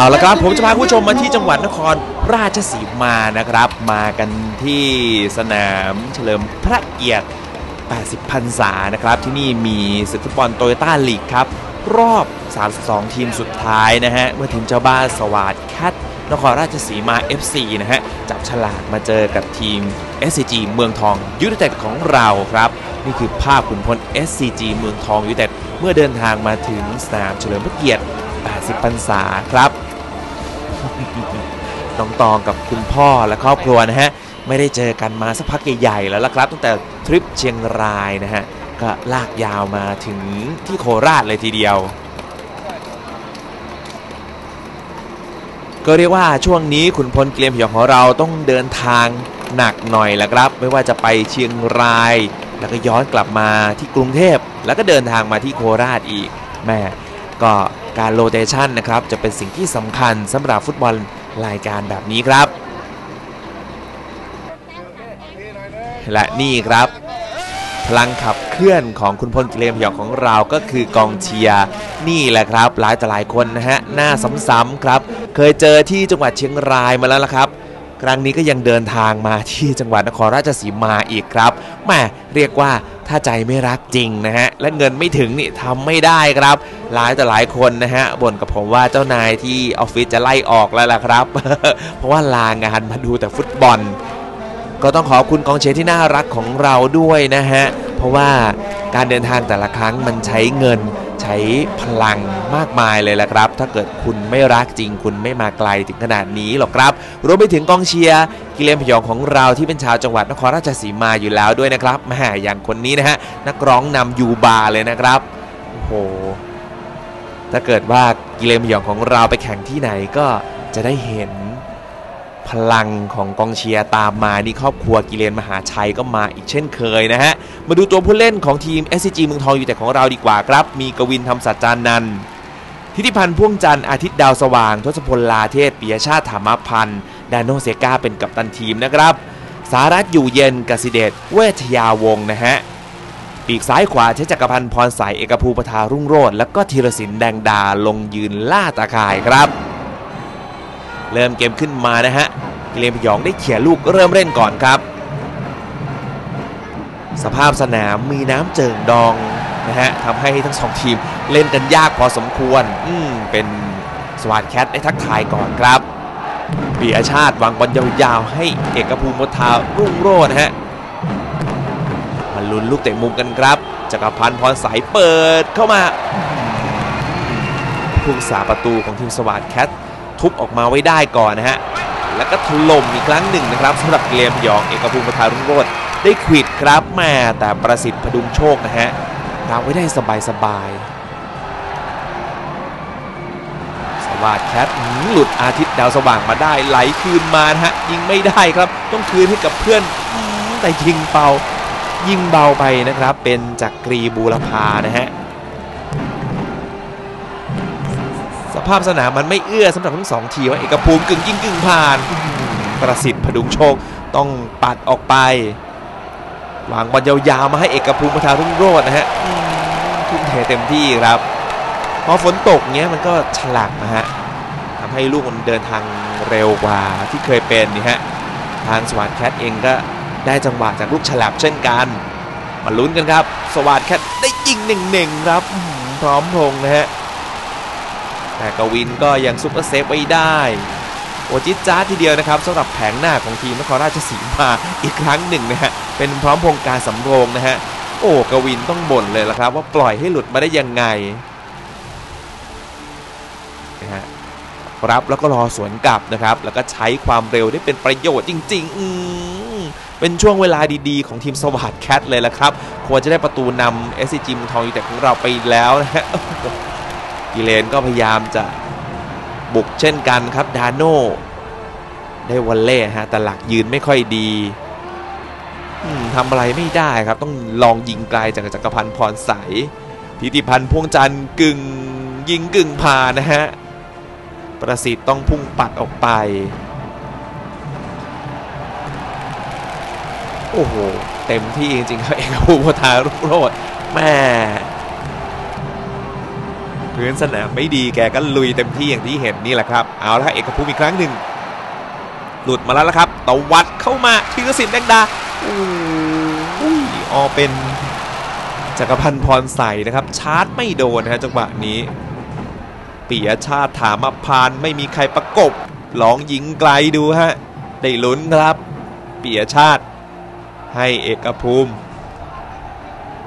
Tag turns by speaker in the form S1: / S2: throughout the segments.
S1: เอาละครับผมจะพาผู้ชมมาที่จังหวัดนครราชสีมานะครับ มากันที่สนามเฉลิมพระเกียรติ 80พรรษานะครับ ที่นี่มีศึกฟุตบอลโตโยต้าลีกครับ รอบ 32 ทีมสุดท้ายนะฮะ เมื่อทีมเจ้าบ้านสวัสดแคทนครราชสีมา FC นะฮะ จับฉลากมาเจอกับทีม SCG เมืองทองยูไนเต็ดของเราครับ นี่คือภาพขุนพล SCG เมืองทองยูไนเต็ดเมื่อเดินทางมาถึงสนามเฉลิมพระเกียรติ80พรรษาครับ น้องตองกับคุณพ่อและครอบครัวนะฮะไม่ได้เจอกันมาสักพักใหญ่ๆแล้วละครับ ตั้งแต่ทริปเชียงรายนะฮะก็ลากยาวมาถึงที่โคราชเลยทีเดียว ก็เรียกว่าช่วงนี้ขุนพลเกรียมพยองของเราต้องเดินทางหนักหน่อยแหละครับ ไม่ว่าจะไปเชียงราย แล้วก็ย้อนกลับมาที่กรุงเทพแล้วก็เดินทางมาที่โคราชอีกแม่ก็การโรเตชันนะครับจะเป็นสิ่งที่สำคัญสำหรับฟุตบอล รายการแบบนี้ครับ และนี่ครับ พลังขับเคลื่อนของคุณพลเกรียมพยองของเราก็คือกองเชียร์นี่แหละครับ หลายต่อหลายคนนะฮะหน้าซ้ำๆครับ เคยเจอที่จังหวัดเชียงรายมาแล้วละครับครั้งนี้ก็ยังเดินทางมาที่จังหวัดนครราชสีมาอีกครับแม่เรียกว่าถ้าใจไม่รักจริงนะฮะ และเงินไม่ถึงนี่ทำไม่ได้ครับ หลายต่หลายคนนะฮะบ่นกับผมว่าเจ้านายที่ออฟฟิศจะไล่ออกแล้วล่ะครับ เพราะว่าลางานมาดูแต่ฟุตบอล ก็ต้องขอบคุณกองเชียร์ที่น่ารักของเราด้วยนะฮะ เพราะว่าการเดินทางแต่ละครั้งมันใช้เงินใช้พลังมากมายเลยละครับ ถ้าเกิดคุณไม่รักจริง คุณไม่มาไกลถึงขนาดนี้หรอกครับ รวมไปถึงกองเชียร์กิเลนพยองของเราที่เป็นชาวจังหวัดนครราชสีมาอยู่แล้วด้วยนะครับแหมอย่างคนนี้นะฮะนักร้องนำยูบาเลยนะครับโอ้โห ถ้าเกิดว่ากิเลนพยองของเราไปแข่งที่ไหนก็จะได้เห็นพลังของกองเชียร์ตามมานี่ครอบครัวกิเลนมหาชัยก็มาอีกเช่นเคยนะฮะ มาดูตัวผู้เล่นของทีม SCG เมืองทองอยู่แต่ของเราดีกว่าครับ มีกวินทำสัจจานันทิติพันธ์พ่วงจันทร์อาทิตย์ดาวสว่างทศพลลาเทศปิยชาติธรรมพันธ์ดานโนเซกาเป็นกัปตันทีมนะครับ สารัตอยู่เย็นกสิเดชเวชยาวงนะฮะ ปีกซ้ายขวาใช้จักรพันธ์พรสายเอกภูปทารุ่งโรจน์แล้วก็ธีรศิลป์แดงดาลงยืนล่าตาข่ายครับ เริ่มเกมขึ้นมานะฮะกิเลนพยองได้เขี่ยลูกเริ่มเล่นก่อนครับ สภาพสนามมีน้ำเจิ่งดองนะฮะทำให้ทั้งสองทีมเล่นกันยากพอสมควร อืมเป็นสวัสดแคทได้ทักทายก่อนครับปียชาติวางบอลยาวๆให้เอกภูมิมทารุ่งโรจน์นะฮะ มาลุ้นลูกเตะมุมกันครับจักรพันธ์พรสายเปิดเข้ามาผู้รักษาประตูของทีมสวัสดแคททุบออกมาไว้ได้ก่อนนะฮะแล้วก็ถล่มอีกครั้งหนึ่งนะครับสำหรับเกมพยองเอกภูมิปทารุ่งโรจน์ได้ขวิดครับแม่แต่ประสิทธิ์พดุงโชคนะฮะรับไว้ได้สบายสบายสวัสดแคทหลุดอาทิตย์ดาวสว่างมาได้ไหลคืนมานะฮะยิงไม่ได้ครับต้องคืนให้กับเพื่อนแต่ยิงเบา ยิงเบาไปนะครับ เป็นจักรีบูรพานะฮะสภาพสนามมันไม่เอื้อสำหรับทั้งสองทีมว่าเอกภูมิกึ่งยิงกึ่งผ่านประสิทธิ์พดุงโชคต้องปัดออกไปวางบอลยาวๆมาให้เอกภูมิประทารุ่งโรจน์นะฮะทุ่มเทเต็มที่ครับพอฝนตกเงี้ยมันก็ฉลักนะฮะทำให้ลูกมันเดินทางเร็วกว่าที่เคยเป็นนี่ฮะทางสวัสดแคทเองก็ ได้จังหวะจากลูกฉลับเช่นกันมาลุ้นกันครับ สวัสดแคทได้ยิงหนึ่งๆครับพร้อมพงนะฮะแต่กวินก็ยังซุปเปอร์เซฟไว้ได้โอจิจ้าทีเดียวนะครับสำหรับแผงหน้าของทีมนครราชสีมาอีกครั้งหนึ่งนะฮะเป็นพร้อมพงการสำโรงนะฮะโอ้กวินต้องบ่นเลยละครับ ว่าปล่อยให้หลุดมาได้ยังไงนะฮะรับแล้วก็รอสวนกลับนะครับ แล้วก็ใช้ความเร็วได้เป็นประโยชน์จริงๆอื เป็นช่วงเวลาดีๆ ของทีมสวัสดแคทเลยละครับ ควรจะได้ประตูนำ SCG เมืองทองยูไนเต็ดของเราไปแล้วนะฮะกิเลนก็พยายามจะบุกเช่นกันครับดาโน่ได้วอลเล่ฮะแต่หลักยืนไม่ค่อยดีทำอะไรไม่ได้ครับ ต้องลองยิงไกลจากจักรพันธ์พรใสทิติพันธ์พวงจันทร์กึ่งยิงกึ่งผ่านนะฮะประสิทธิ์ต้องพุ่งปัดออกไป โอ้โห เต็มที่จริงๆครับเอกภูมิโพธารุ่งโรจน์แม่พื้นสนามไม่ดีแกก็ลุยเต็มที่อย่างที่เห็นนี่แหละครับ เอาละครับเอกภูมิอีกครั้งหนึ่ง หลุดมาแล้วละครับตวัดเข้ามาธีรศิลป์แดงดาโอ้ยออเป็นจักรพันธ์พรใสนะครับ ชาร์จไม่โดนนะฮะจังหวะนี้ปียชาติถามมาพานไม่มีใครประกบลองยิงไกลดูฮะ ได้ลุ้นครับปียชาติ ให้เอกภูมิ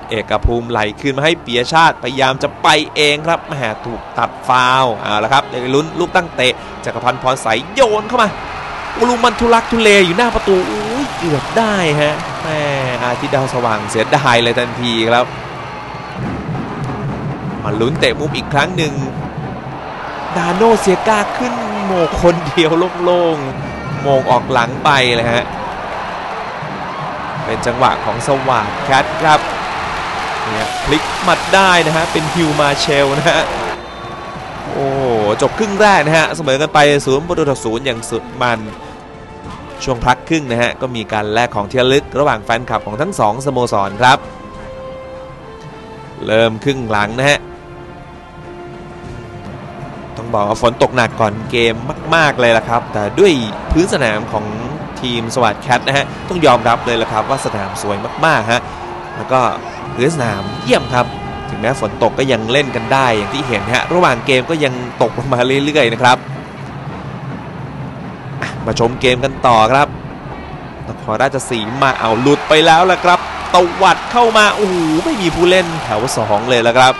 S1: เอกภูมิไหลขึ้นมาให้เปียชาติพยายามจะไปเองครับแหมถูกตัดฟาวเอาละครับได้ลุ้นลูกตั้งเตะจักรพันธ์พรใสโยนเข้ามาอุลุมันทุลักทุเลอยู่หน้าประตูอุ้ยเกือบได้ฮะแหมอาทิตย์ดาวสว่างเสียดายเลยทันทีครับมาลุ้นเตะมุมอีกครั้งหนึ่งดาโนเซียก้าขึ้นโมงคนเดียวโล่งๆโมงออกหลังไปเลยฮะ เป็นจังหวะของสว่างแคทครับเนี่ยพลิกหมัดได้นะฮะ เป็นฮิวมาเชลนะฮะ โอ้จบครึ่งแรกนะฮะ เสมอกันไปศูนย์ประตูต่อศูนย์อย่างสุดมัน ช่วงพักครึ่งนะฮะ ก็มีการแลกของเที่ระลึกระหว่างแฟนคลับของทั้งสองสโมสรครับ เริ่มครึ่งหลังนะฮะ ต้องบอกว่าฝนตกหนักก่อนเกมมาก ๆเลยละครับ แต่ด้วยพื้นสนามของ ทีมสวัสดแคทนะฮะต้องยอมรับเลยละครับว่าสนามสวยมากๆฮะแล้วก็พื้นสนามเยี่ยมครับ ถึงแม้ฝนตกก็ยังเล่นกันได้อย่างที่เห็นฮะระหว่างเกมก็ยังตกลงมาเรื่อยๆนะครับมาชมเกมกันต่อครับนครราชสีมาเอาหลุดไปแล้วละครับตวัดเข้ามาโอ้โหไม่มีผู้เล่นแถว2เลยละครับ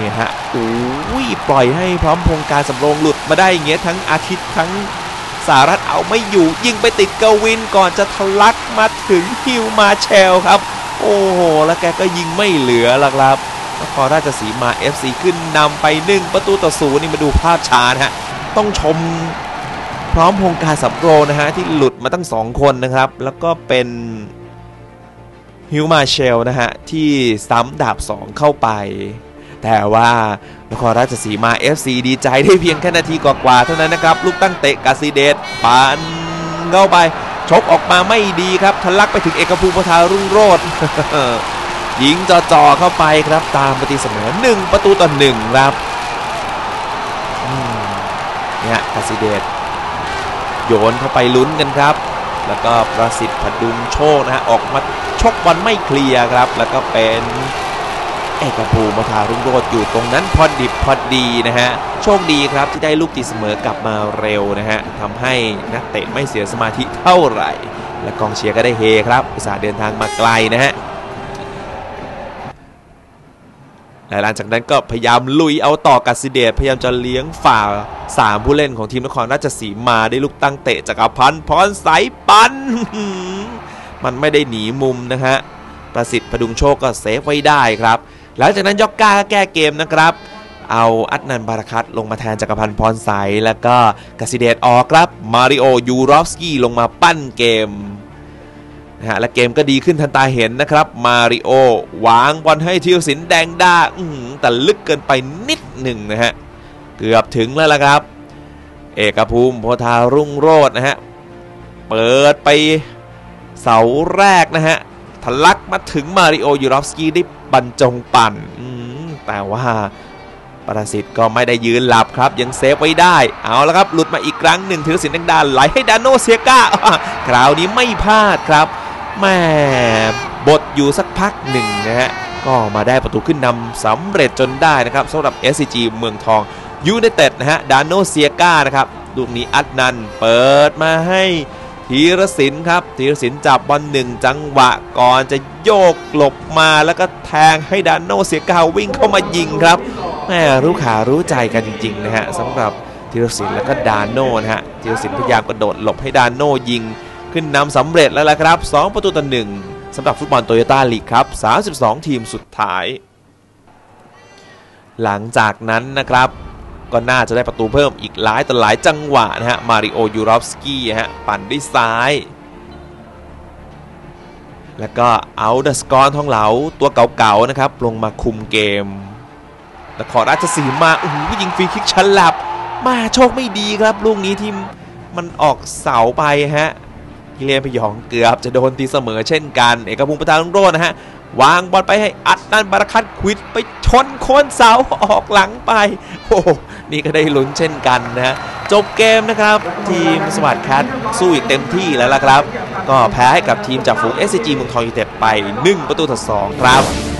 S1: นี่ฮะโอ้ยปล่อยให้พร้อมพงการสำโรงหลุดมาได้อย่างเงี้ยทั้งอาทิตย์ทั้งสารัฐเอาไม่อยู่ยิงไปติดกวินก่อนจะทะลักมาถึงฮิวมาแชลครับ โอ้โห แล้วแกก็ยิงไม่เหลือละครับนครราชสีมา FC ขึ้นนำไป1ประตูต่อศูนย์นี่มาดูภาพช้านะฮะ ต้องชมพร้อมพงการสำโรงนะฮะ ที่หลุดมาตั้ง 2 คนนะครับ แล้วก็เป็นฮิวมาเชลนะฮะ ที่ซ้ำดาบ 2 เข้าไป แต่ว่า นครราชสีมา FC ดีใจได้เพียงแค่นาทีกว่าๆเท่านั้นนะครับ ลูกตั้งเตะกาซิเดตปานเข้าไป ชกออกมาไม่ดีครับทะลักไปถึงเอกภูมิพทารุ่งโรจน์ยิงจ่อๆเข้าไปครับตามปฏิเสมอ1ประตูต่อ1ครับเนี่ยกาซิเดตโยนเข้าไปลุ้นกันครับ แล้วก็ประสิทธิ์พดุงโชคนะฮะออกมาชกบอลไม่เคลียร์ครับ แล้วก็เป็น เอกภูมิมาทารุ่งโรจน์อยู่ตรงนั้นพอดิบพอดีนะฮะ โชคดีครับที่ได้ลูกตีเสมอกลับมาเร็วนะฮะทำให้นักเตะไม่เสียสมาธิเท่าไหร่ และกองเชียร์ก็ได้เฮครับ อุตส่าห์เดินทางมาไกลนะฮะและหลังจากนั้นก็พยายามลุยเอาต่อกัสซิเดตพยายามจะเลี้ยงฝ่า 3 ผู้เล่นของทีมนครราชสีมาได้ลูกตั้งเตะจากพันพรสายปัน มันไม่ได้หนีมุมนะฮะ ประสิทธิ์พดุงโชคก็เซฟไว้ได้ครับ หลังจากนั้นยอกก้าก็แก้เกมนะครับ เอาอัดนันบาราคัตลงมาแทนจักรพันธ์พรใสแล้วก็กสิเดตออกครับมาริโอยูรอฟสกี้ลงมาปั้นเกมนะฮะและเกมก็ดีขึ้นทันตาเห็นนะครับมาริโอวางบอลให้ทีรศิลป์แดงด้าอืแต่ลึกเกินไปนิดหนึ่งนะฮะเกือบถึงแล้วละครับ เอกภูมิโพธารุ่งโรจน์นะฮะเปิดไปเสาแรกนะฮะ ทะลักมาถึงมาริโอยูรอฟสกี้ได้บรรจงปั่นแต่ว่าประสิทธิ์ก็ไม่ได้ยืนหลับครับ ยังเซฟไว้ได้ เอาละครับ หลุดมาอีกครั้งหนึ่งธีรศิลป์แดงดาไหลให้ดานโนเซียก้าคราวนี้ไม่พลาดครับแม่บทอยู่สักพักหนึ่งนะฮะก็มาได้ประตูขึ้นนำสำเร็จจนได้นะครับสำหรับ SCG เมืองทองยูไนเต็ดนะฮะดานโนเซียก้านะครับลูกนี้อัดนันเปิดมาให้ ธีรศิลป์ครับธีรศิลป์จับบอลหนึ่งจังหวะก่อนจะโยกหลบมาแล้วก็แทงให้ดานโนเซียก้าวิ่งเข้ามายิงครับแม่รู้ขารู้ใจกันจริงๆนะฮะสำหรับธีรศิลป์แล้วก็ดานโนนะฮะธีรศิลป์พยายามกระโดดหลบให้ดานโนยิง ขึ้นนำสำเร็จแล้วละครับ 2 ประตูต่อหนึ่งสำหรับฟุตบอลโตโยต้าลีกครับ 32 ทีมสุดท้าย หลังจากนั้นนะครับ ก็น่าจะได้ประตูเพิ่มอีกหลายต่อหลายจังหวะนะฮะ มาริโอ ยูรอฟสกี้ฮะ ปั่นด้วยซ้าย แล้วก็เอาเดสกอร์ทองเหลาตัวเก่าๆนะครับ ลงมาคุมเกมนครราชสีมาโอ้โหยิงฟรีคิกฉลับ มาโชคไม่ดีครับ ลูกนี้ที่มันออกเสาไปฮะกิเลนพยองเกือบจะโดนตีเสมอเช่นกัน เอกภูมิประธานรุ่งโรจน์นะฮะ วางบอลไปให้อัดนันบาราคัตควิดไปชนโคนเสาออกหลังไป โอ้โหนี่ก็ได้ลุ้นเช่นกันนะจบเกมนะครับ ทีมสวัสดิ์แคทสู้อีกเต็มที่แล้วล่ะครับ ก็แพ้ให้กับทีมจากฝูง SCG เมืองทองยูเต็ดไป 1 ประตูต่อ2ครับ